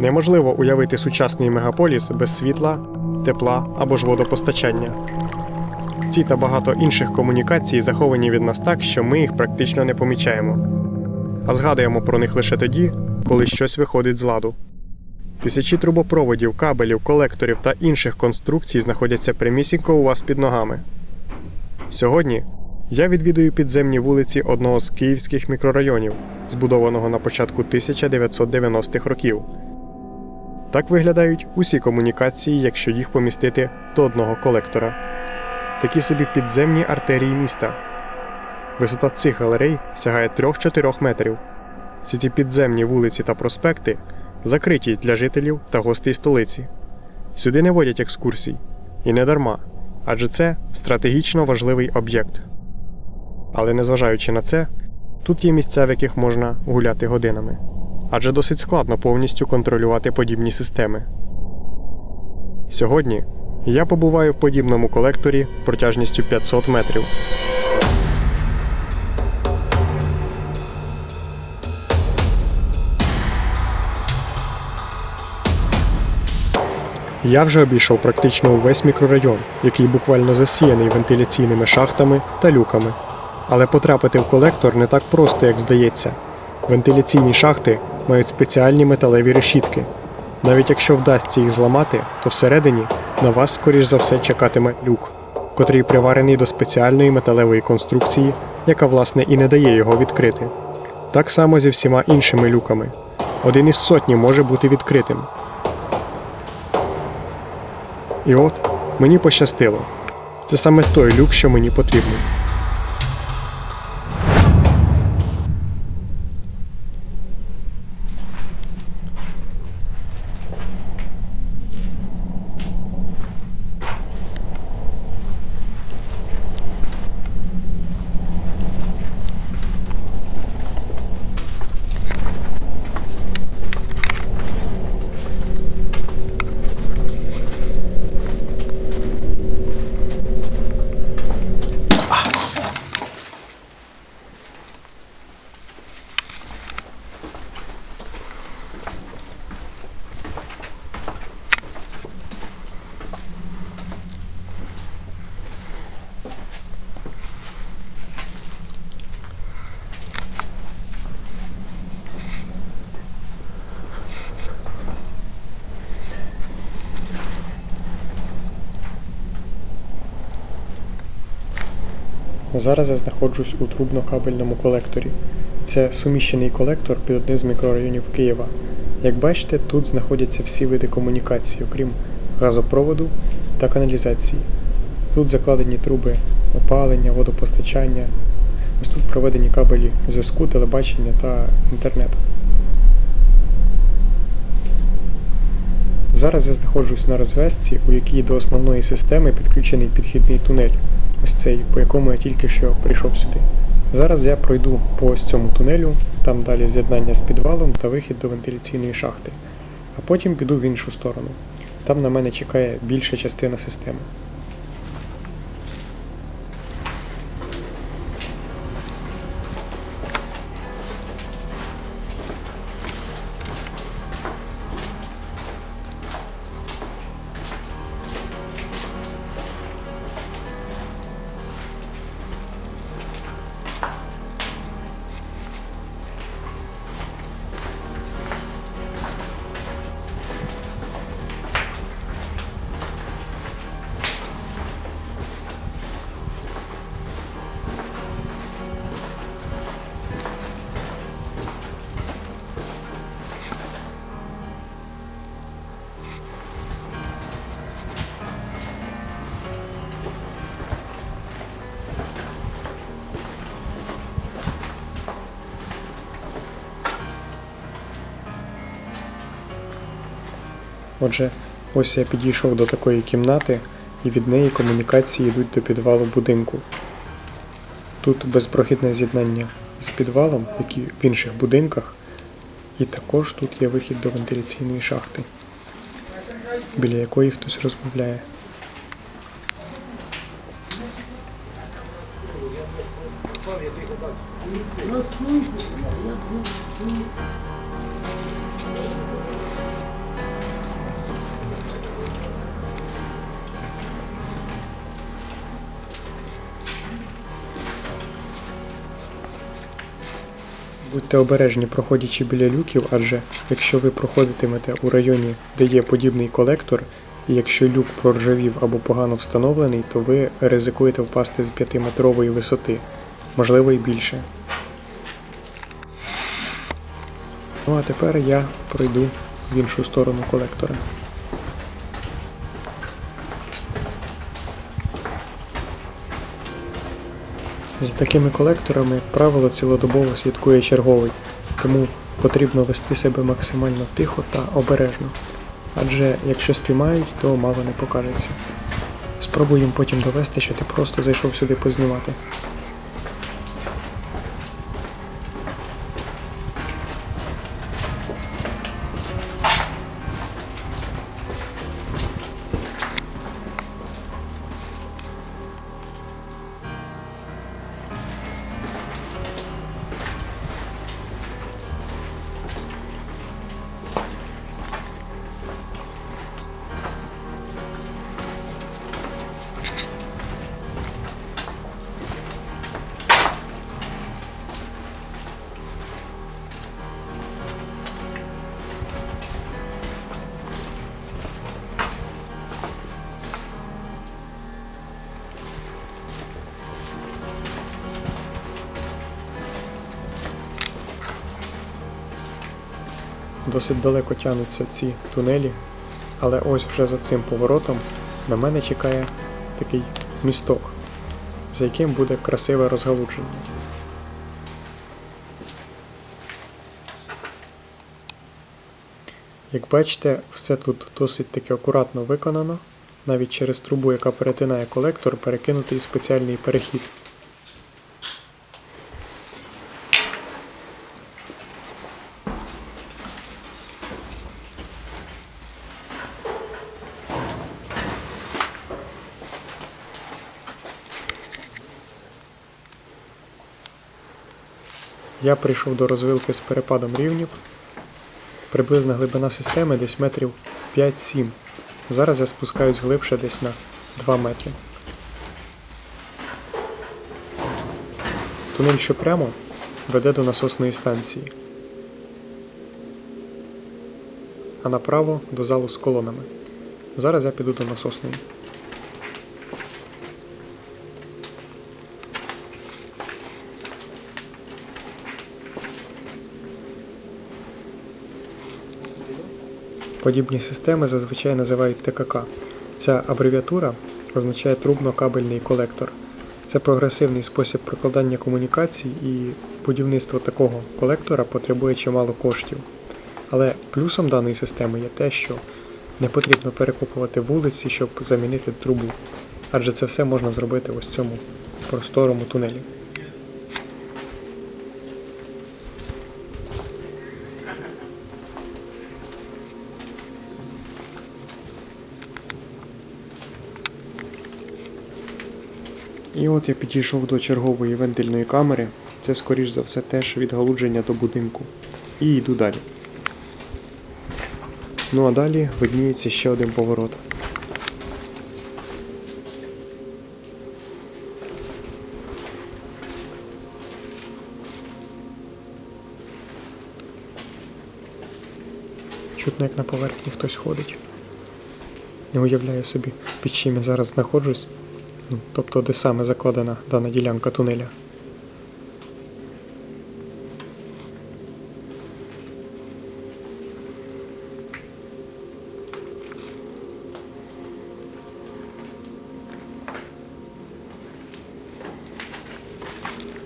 Неможливо уявити сучасний мегаполіс без світла, тепла або ж водопостачання. Ці та багато інших комунікацій заховані від нас так, що ми їх практично не помічаємо. А згадуємо про них лише тоді, коли щось виходить з ладу. Тисячі трубопроводів, кабелів, колекторів та інших конструкцій знаходяться прямісінько у вас під ногами. Сьогодні я відвідую підземні вулиці одного з київських мікрорайонів, збудованого на початку 1990-х років. Так виглядають усі комунікації, якщо їх помістити до одного колектора. Такі собі підземні артерії міста. Висота цих галерей сягає 3-4 метрів. Всі ці підземні вулиці та проспекти закриті для жителів та гостей столиці. Сюди не водять екскурсій. І не дарма, адже це стратегічно важливий об'єкт. Але незважаючи на це, тут є місця, в яких можна гуляти годинами. Адже досить складно повністю контролювати подібні системи. Сьогодні я побуваю в подібному колекторі протяжністю 500 метрів. Я вже обійшов практично увесь мікрорайон, який буквально засіяний вентиляційними шахтами та люками. Але потрапити в колектор не так просто, як здається. Вентиляційні шахти мають спеціальні металеві решітки. Навіть якщо вдасться їх зламати, то всередині на вас, скоріш за все, чекатиме люк, котрий приварений до спеціальної металевої конструкції, яка власне і не дає його відкрити. Так само зі всіма іншими люками. Один із сотні може бути відкритим. І от мені пощастило. Це саме той люк, що мені потрібний. Зараз я знаходжусь у трубно-кабельному колекторі. Це суміщений колектор під одним з мікрорайонів Києва. Як бачите, тут знаходяться всі види комунікації, окрім газопроводу та каналізації. Тут закладені труби опалення, водопостачання. Ось тут проведені кабелі зв'язку, телебачення та інтернету. Зараз я знаходжусь на розв'язці, у якій до основної системи підключений підхідний тунель, ось цей, по якому я тільки що прийшов сюди. Зараз я пройду по ось цьому тунелю, там далі з'єднання з підвалом та вихід до вентиляційної шахти, а потім піду в іншу сторону. Там на мене чекає більша частина системи. Отже, ось я підійшов до такої кімнати, і від неї комунікації йдуть до підвалу будинку. Тут безпрохідне з'єднання з підвалом, як і в інших будинках, і також тут є вихід до вентиляційної шахти, біля якої хтось розмовляє. Будьте обережні, проходячи біля люків, адже якщо ви проходитимете у районі, де є подібний колектор, і якщо люк проржавів або погано встановлений, то ви ризикуєте впасти з 5-метрової висоти, можливо і більше. Ну а тепер я пройду в іншу сторону колектора. За такими колекторами, як правило, цілодобово слідкує черговий, тому потрібно вести себе максимально тихо та обережно. Адже якщо спіймають, то мало не покажеться. Спробуй їм потім довести, що ти просто зайшов сюди познімати. Досить далеко тягнуться ці тунелі, але ось вже за цим поворотом на мене чекає такий місток, за яким буде красиве розгалудження. Як бачите, все тут досить таки акуратно виконано. Навіть через трубу, яка перетинає колектор, перекинутий спеціальний перехід. Я прийшов до розвилки з перепадом рівнів. Приблизна глибина системи десь метрів 5-7. Зараз я спускаюсь глибше десь на 2 метри. Тунель, що прямо, веде до насосної станції, а направо до залу з колонами. Зараз я піду до насосної. Подібні системи зазвичай називають ТКК. Ця абревіатура означає трубно-кабельний колектор. Це прогресивний спосіб прокладання комунікацій і будівництво такого колектора потребує чимало коштів. Але плюсом даної системи є те, що не потрібно перекопувати вулиці, щоб замінити трубу. Адже це все можна зробити ось в цьому просторому тунелі. І от я підійшов до чергової вентильної камери. Це, скоріш за все, теж відгалудження до будинку. І йду далі. Ну а далі видніється ще один поворот. Чутно, як на поверхні хтось ходить. Не уявляю собі, під чим я зараз знаходжусь. Ну, тобто, де саме закладена дана ділянка тунеля.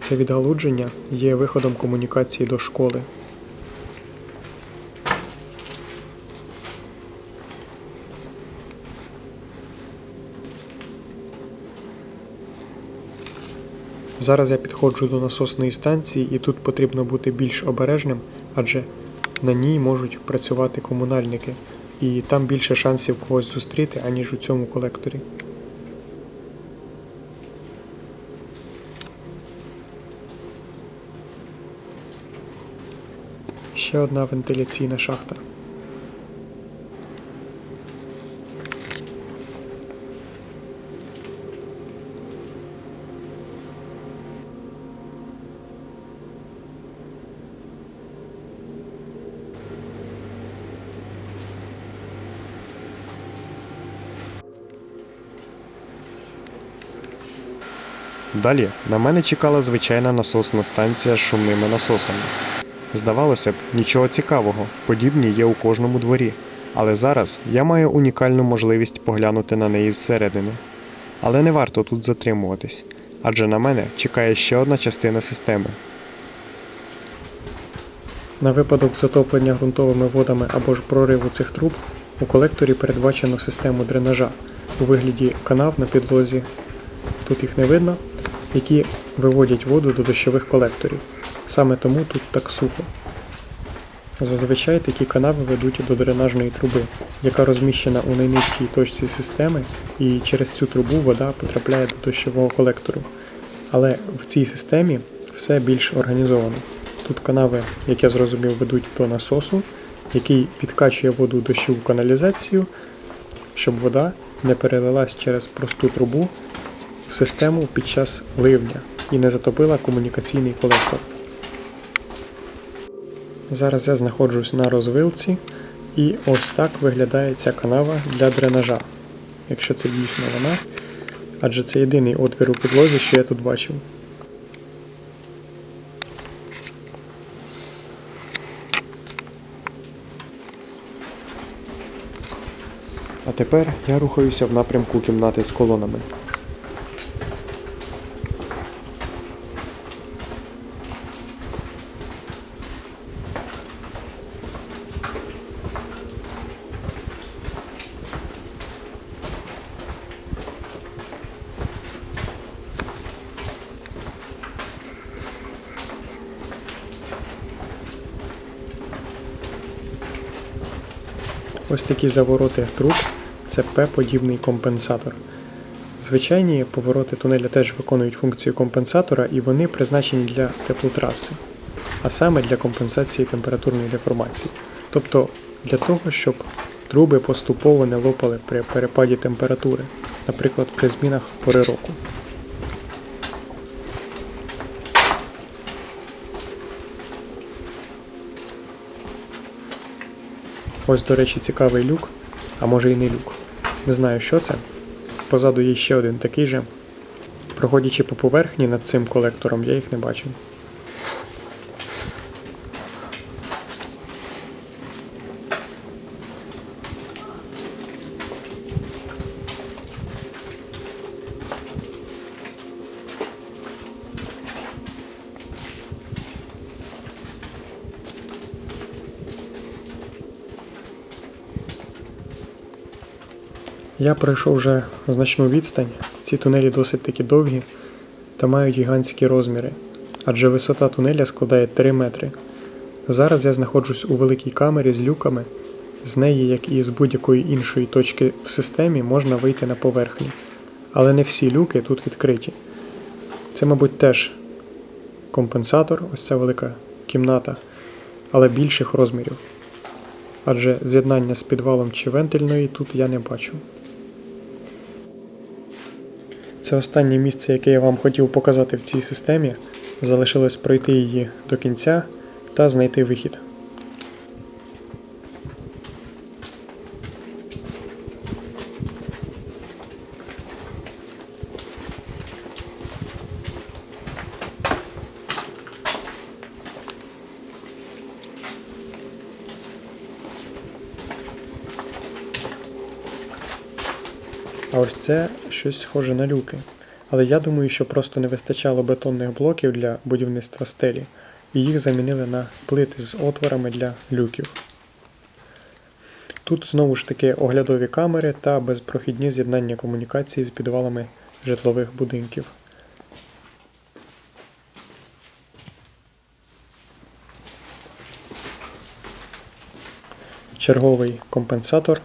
Це відгалудження є виходом комунікації до школи. Зараз я підходжу до насосної станції і тут потрібно бути більш обережним, адже на ній можуть працювати комунальники, і там більше шансів когось зустріти, аніж у цьому колекторі. Ще одна вентиляційна шахта. Далі на мене чекала звичайна насосна станція з шумними насосами. Здавалося б, нічого цікавого, подібні є у кожному дворі. Але зараз я маю унікальну можливість поглянути на неї зсередини. Але не варто тут затримуватись, адже на мене чекає ще одна частина системи. На випадок затоплення ґрунтовими водами або ж прориву цих труб у колекторі передбачено систему дренажа у вигляді канав на підлозі, тут їх не видно, які виводять воду до дощових колекторів. Саме тому тут так сухо. Зазвичай такі канави ведуть до дренажної труби, яка розміщена у найнижчій точці системи, і через цю трубу вода потрапляє до дощового колектору. Але в цій системі все більш організовано. Тут канави, як я зрозумів, ведуть до насосу, який підкачує воду дощову каналізацію, щоб вода не перелилась через просту трубу систему під час ливня і не затопила комунікаційний колектор. Зараз я знаходжусь на розвилці, і ось так виглядає ця канава для дренажа, якщо це дійсно вона, адже це єдиний отвір у підлозі, що я тут бачив. А тепер я рухаюся в напрямку кімнати з колонами. Такі завороти труб це П-подібний компенсатор. Звичайні повороти тунеля теж виконують функцію компенсатора і вони призначені для теплотраси, а саме для компенсації температурної деформації. Тобто для того, щоб труби поступово не лопали при перепаді температури, наприклад, при змінах пори року. Ось, до речі, цікавий люк, а може і не люк. Не знаю, що це. Позаду є ще один такий же. Проходячи по поверхні над цим колектором, я їх не бачив. Я пройшов вже значну відстань. Ці тунелі досить таки довгі та мають гігантські розміри, адже висота тунеля складає 3 метри. Зараз я знаходжусь у великій камері з люками. З неї, як і з будь-якої іншої точки в системі, можна вийти на поверхню. Але не всі люки тут відкриті. Це, мабуть, теж компенсатор, ось ця велика кімната, але більших розмірів. Адже з'єднання з підвалом чи вентильної тут я не бачу. Це останнє місце, яке я вам хотів показати в цій системі. Залишилось пройти її до кінця та знайти вихід. А ось це щось схоже на люки. Але я думаю, що просто не вистачало бетонних блоків для будівництва стелі, і їх замінили на плити з отворами для люків. Тут знову ж таки оглядові камери та безпрохідні з'єднання комунікації з підвалами житлових будинків. Черговий компенсатор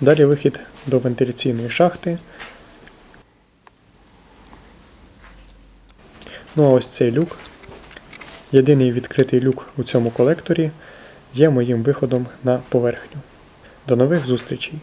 Далі вихід до вентиляційної шахти. Ну а ось цей люк. Єдиний відкритий люк у цьому колекторі є моїм виходом на поверхню. До нових зустрічей!